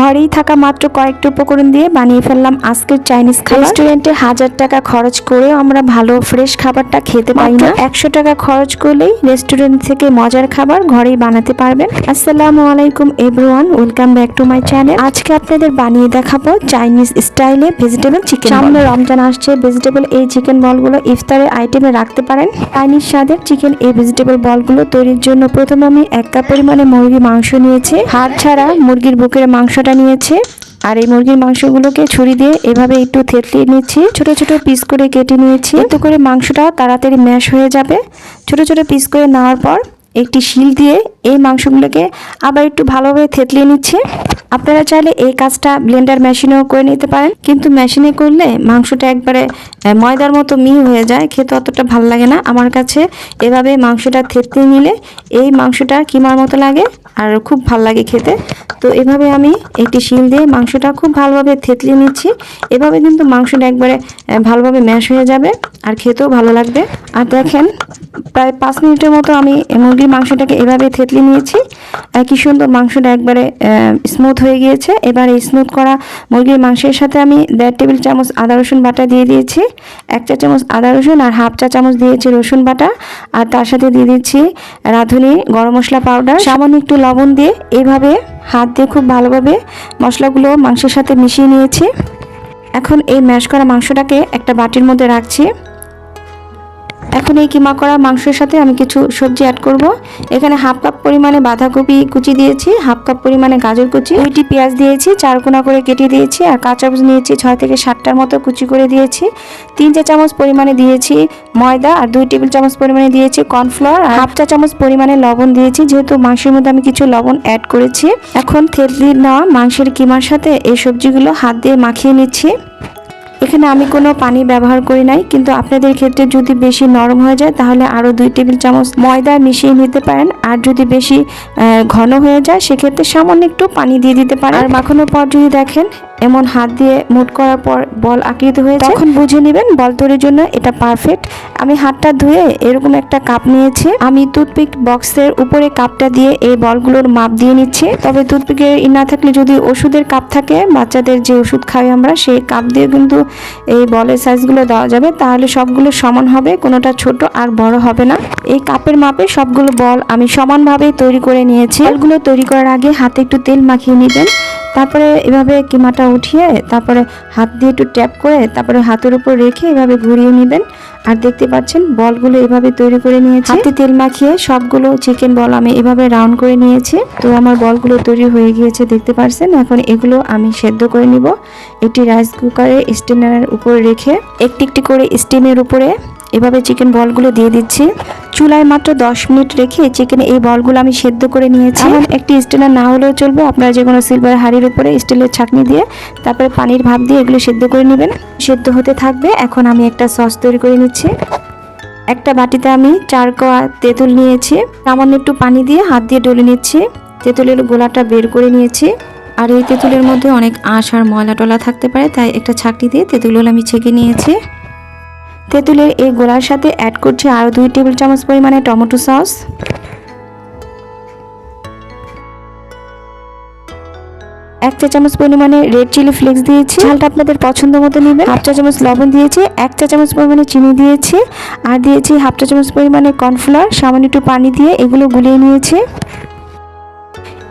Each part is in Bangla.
ঘরেই থাকা মাত্র কয়েকটি উপকরণ দিয়ে বানিয়ে ফেললাম আজকের চাইনিজ খাবার। রেস্টুরেন্টে হাজার টাকা খরচ করেও আমরা ভালো ফ্রেশ খাবারটা খেতে পারি না। একশো টাকা খরচ করলেই রেস্টুরেন্ট থেকে মজার খাবার ঘরেই বানাতে পারবেন। আসসালামু আলাইকুম everyone welcome back to my channel. আজকে আপনাদের বানিয়ে দেখাবো চাইনিজ স্টাইলে ভেজিটেবল চিকেন সামনে রমজান আসছে ভেজিটেবল এই চিকেন বলগুলো ইফতারের আইটেমে রাখতে পারেন। চাইনিজ স্বাদের চিকেন এই ভেজিটেবল বলগুলো তৈরির জন্য প্রথমে আমি এক কাপ পরিমাণে মুরগি মাংস নিয়েছি। হাড় ছাড়া মুরগির বুকের মাংসটা নিয়েছি আর এই মুরগির মাংসগুলোকে ছুরি দিয়ে এভাবে একটু থেতলিয়ে নিচ্ছি। ছোট ছোট পিস করে কেটে নিয়েছি। এতে করে মাংসটা তাড়াতাড়ি ম্যাশ হয়ে যাবে। ছোট ছোট পিস করে নেওয়ার পর একটি শিল দিয়ে এই মাংসগুলোকে আবার একটু ভালোভাবে থেতলিয়ে নিচ্ছে। আপনারা চাইলে এই কাজটা ব্লেন্ডার মেশিনেও করে নিতে পারেন। কিন্তু মেশিনে করলে মাংসটা একবারে ময়দার মতো মিহি হয়ে যায়, খেতে অতটা ভালো লাগে না। আমার কাছে এভাবে মাংসটা থেতলিয়ে নিলে এই মাংসটা কিমার মতো লাগে আর খুব ভালো লাগে খেতে। তো এভাবে আমি একটি শিল দিয়ে মাংসটা খুব ভালোভাবে থেতলিয়ে নিচ্ছি। এভাবে কিন্তু মাংসটা একবারে ভালোভাবে ম্যাশ হয়ে যাবে আর খেতেও ভালো লাগবে। আর দেখেন, প্রায় পাঁচ মিনিটের মতো আমি মুরগির মাংসটাকে এভাবে থেতলিয়ে নিয়েছি। কি সুন্দর মাংসটা একবারে স্মুথ হয়ে গিয়েছে। এবার এই স্মুথ করা মুরগির মাংসের সাথে আমি দেড় টেবিল চামচ আদা, রসুন বাটা দিয়ে দিয়েছি। এক চা চামচ আদা, রসুন আর হাফ চা চামচ দিয়েছি রসুন বাটা। আর তার সাথে দিয়ে দিচ্ছি রাঁধুনি গরম মশলা পাউডার সামান্য একটু লবণ দিয়ে এইভাবে হাত দিয়ে খুব ভালোভাবে মশলাগুলো মাংসের সাথে মিশিয়ে নিয়েছি। এখন এই ম্যাশ করা মাংসটাকে একটা বাটির মধ্যে রাখছি। এখন এই কিমা করা মাংসের সাথে আমি কিছু সবজি অ্যাড করব। এখানে হাফ কাপ পরিমাণে বাঁধাকপি কুচি দিয়েছি, হাফ কাপ পরিমাণে গাজর কুচি, দুইটি পেঁয়াজ দিয়েছি, চার কোনা করে কেটে দিয়েছি, আর কাঁচা মরিচ নিয়েছি ছয় থেকে সাতটার মতো কুচি করে দিয়েছি। তিন চা চামচ পরিমাণে দিয়েছি ময়দা, আর দুই টেবিল চামচ পরিমাণে দিয়েছি কর্নফ্লাওয়ার, আর হাফ চা চামচ পরিমাণে লবণ দিয়েছি, যেহেতু মাংসের মধ্যে আমি কিছু লবণ অ্যাড করেছি। এখন থেতলি নেওয়া মাংসের কিমার সাথে এই সবজিগুলো হাত দিয়ে মাখিয়ে নিচ্ছি। এখানে আমি কোনো পানি ব্যবহার করি নাই, কিন্তু আপনাদের ক্ষেত্রে যদি বেশি নরম হয়ে যায়, তাহলে আরও দুই টেবিল চামচ ময়দা মিশিয়ে নিতে পারেন। আর যদি বেশি ঘন হয়ে যায়, সেক্ষেত্রে সামান্য একটু পানি দিয়ে দিতে পারেন। আর মাখানোর পর যদি দেখেন এমন হাত দিয়ে মুট করার পর বল আকৃত হয়ে যায় তখন বুঝে নেবেন বল তৈরির জন্য এটা পারফেক্ট আমি হাতটা ধুয়ে এরকম একটা কাপ নিয়েছি। আমি টুথপিক বক্সের উপরে কাপটা দিয়ে এই বলগুলোর মাপ দিয়ে নিচ্ছি। তবে টুথপিকের ই না থাকলে যদি ওষুধের কাপ থাকে, বাচ্চাদের যে ওষুধ খাই আমরা, সেই কাপ দিয়ে কিন্তু এই বলের সাইজগুলো দেওয়া যাবে। তাহলে সবগুলো সমান হবে, কোনোটা ছোট আর বড় হবে না। এই কাপের মাপে সবগুলো বল আমি সমানভাবে তৈরি করে নিয়েছি। বলগুলো তৈরি করার আগে হাতে একটু তেল মাখিয়ে নেবেন। তারপরে এভাবে কিমাটা উঠিয়ে তারপরে হাত দিয়ে একটু ট্যাপ করে তারপরে হাতের উপর রেখে এভাবে ঘুরিয়ে নেবেন। আর দেখতে পাচ্ছেন বলগুলো এভাবে তৈরি করে নিয়েছি। হাতে তেল মাখিয়ে সবগুলো চিকেন বল আমি এভাবে রাউন্ড করে নিয়েছি। তো আমার বলগুলো তৈরি হয়ে গিয়েছে, দেখতে পাচ্ছেন এখন এগুলো আমি সেদ্ধ করে নিব। একটি রাইস কুকারে স্টেনারের উপর রেখে একটি একটি করে স্টিমের উপরে এভাবে চিকেন বলগুলো দিয়ে দিচ্ছি। চুলায় মাত্র দশ মিনিট রেখে চিকেন এই বলগুলো আমি সেদ্ধ করে নিয়েছি। এখন একটি স্টেনার না হলেও চলবে। আপনারা যে কোনো সিলভার হাঁড়ির উপরে স্টিলের ছাকনি দিয়ে তারপরে পানির ভাপ দিয়ে এগুলো সেদ্ধ করে নেবেন। সেদ্ধ হতে থাকবে। এখন আমি একটা সস তৈরি করে নিচ্ছি। একটা বাটিতে আমি চার কোয়া তেঁতুল নিয়েছি। সামান্য একটু পানি দিয়ে হাত দিয়ে ডলে নিচ্ছি। তেঁতুলের গোলাটা বের করে নিয়েছি। আর এই তেঁতুলের মধ্যে অনেক আঁশ আর ময়লা টলা থাকতে পারে তাই একটা ছাকনি দিয়ে তেঁতুলগুলো আমি ছেঁকে নিয়েছি। তেঁতুলের এই গোলার সাথে অ্যাড করছি আরও দুই টেবিল চামচ পরিমাণে টমেটো সস এক চা চামচ পরিমাণে রেড চিলি ফ্লেক্স দিয়েছি। ঝালটা আপনাদের পছন্দ মতো নেবেন। হাফ চা চামচ লবণ দিয়েছি। এক চা চামচ পরিমাণে চিনি দিয়েছি। আর দিয়েছি হাফ চা চামচ পরিমাণে কর্নফ্লাওয়ার সামান্য একটু পানি দিয়ে এগুলো গুলিয়ে নিয়েছি।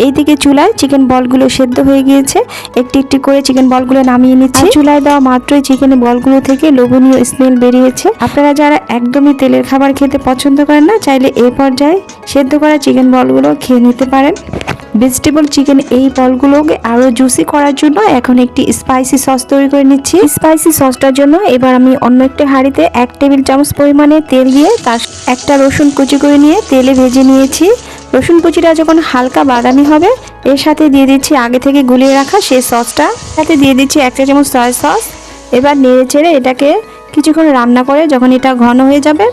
এইদিকে চুলায় চিকেন বলগুলো সেদ্ধ হয়ে গিয়েছে। একটি একটি করে চিকেন বলগুলো নামিয়ে নিচ্ছি। চুলায় দেওয়া মাত্রই চিকেন বলগুলো থেকে লোভনীয় স্মেল বেরিয়েছে। আপনারা যারা একদমই তেলের খাবার খেতে পছন্দ করেন না চাইলে এই পর্যায়ে সেদ্ধ করা চিকেন বলগুলো খেয়ে নিতে পারেন। ভেজিটেবল চিকেন এই বলগুলোকে আরও জুসি করার জন্য এখন একটি স্পাইসি সস তৈরি করে নিচ্ছি। স্পাইসি সসটার জন্য এবার আমি অন্য একটি হাঁড়িতে এক টেবিল চামচ পরিমাণে তেল দিয়ে তার একটা রসুন কুচি করে নিয়ে তেলে ভেজে নিয়েছি। রসুন কুচিটা যখন হালকা বাদামি হবে। এর সাথে দিয়ে দিচ্ছি আগে থেকে গুলিয়ে রাখা সেই সসটা। সাথে দিয়ে দিচ্ছি এক চা চামচ সয়া সস এবার নেড়ে ছেড়ে এটাকে কিছুক্ষণ রান্না করে যখন এটা ঘন হয়ে যাবে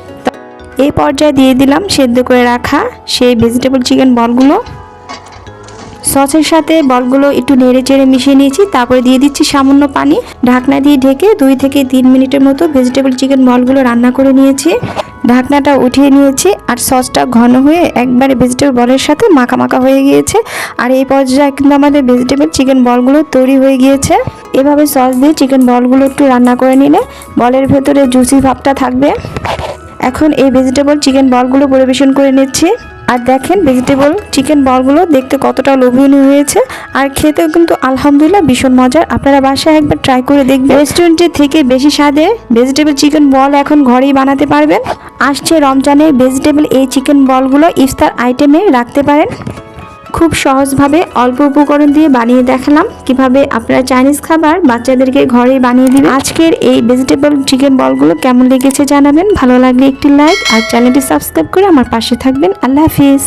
এই পর্যায়ে দিয়ে দিলাম সেদ্ধ করে রাখা সেই ভেজিটেবল চিকেন বলগুলো সসের সাথে বলগুলো একটু নেড়ে চেড়ে মিশিয়ে নিয়েছি, তারপরে দিয়ে দিচ্ছি সামান্য পানি। ঢাকনা দিয়ে ঢেকে দুই থেকে তিন মিনিটের মতো ভেজিটেবল চিকেন বলগুলো রান্না করে নিয়েছি। ঢাকনাটা উঠিয়ে নিয়েছি আর সসটা ঘন হয়ে একবারে ভেজিটেবল বলের সাথে মাখা মাখা হয়ে গিয়েছে। আর এই পর্যায়ে কিন্তু আমাদের ভেজিটেবল চিকেন বলগুলো তৈরি হয়ে গিয়েছে। এভাবে সস দিয়ে চিকেন বলগুলো একটু রান্না করে নিলে বলের ভেতরে জুসি ভাবটা থাকবে। এখন এই ভেজিটেবল চিকেন বলগুলো পরিবেশন করে নিচ্ছি। আর দেখেন ভেজিটেবল চিকেন বলগুলো দেখতে কতটা লোভনীয় হয়েছে। আর খেতেও কিন্তু আলহামদুলিল্লাহ ভীষণ মজার। আপনারা বাসায় একবার ট্রাই করে দেখবেন। রেস্টুরেন্টের থেকে বেশি স্বাদে ভেজিটেবল চিকেন বল এখন ঘরেই বানাতে পারবেন। আসছে রমজানে ভেজিটেবল এই চিকেন বলগুলো ইফতার আইটেমে রাখতে পারেন। খুব সহজভাবে অল্প উপকরণ দিয়ে বানিয়ে দেখালাম। কীভাবে আপনারা চাইনিজ খাবার বাচ্চাদেরকে ঘরে বানিয়ে দিবেন। আজকের এই ভেজিটেবল চিকেন বলগুলো কেমন লেগেছে জানাবেন। ভালো লাগলে একটি লাইক আর চ্যানেলটি সাবস্ক্রাইব করে আমার পাশে থাকবেন। আল্লাহ হাফিজ।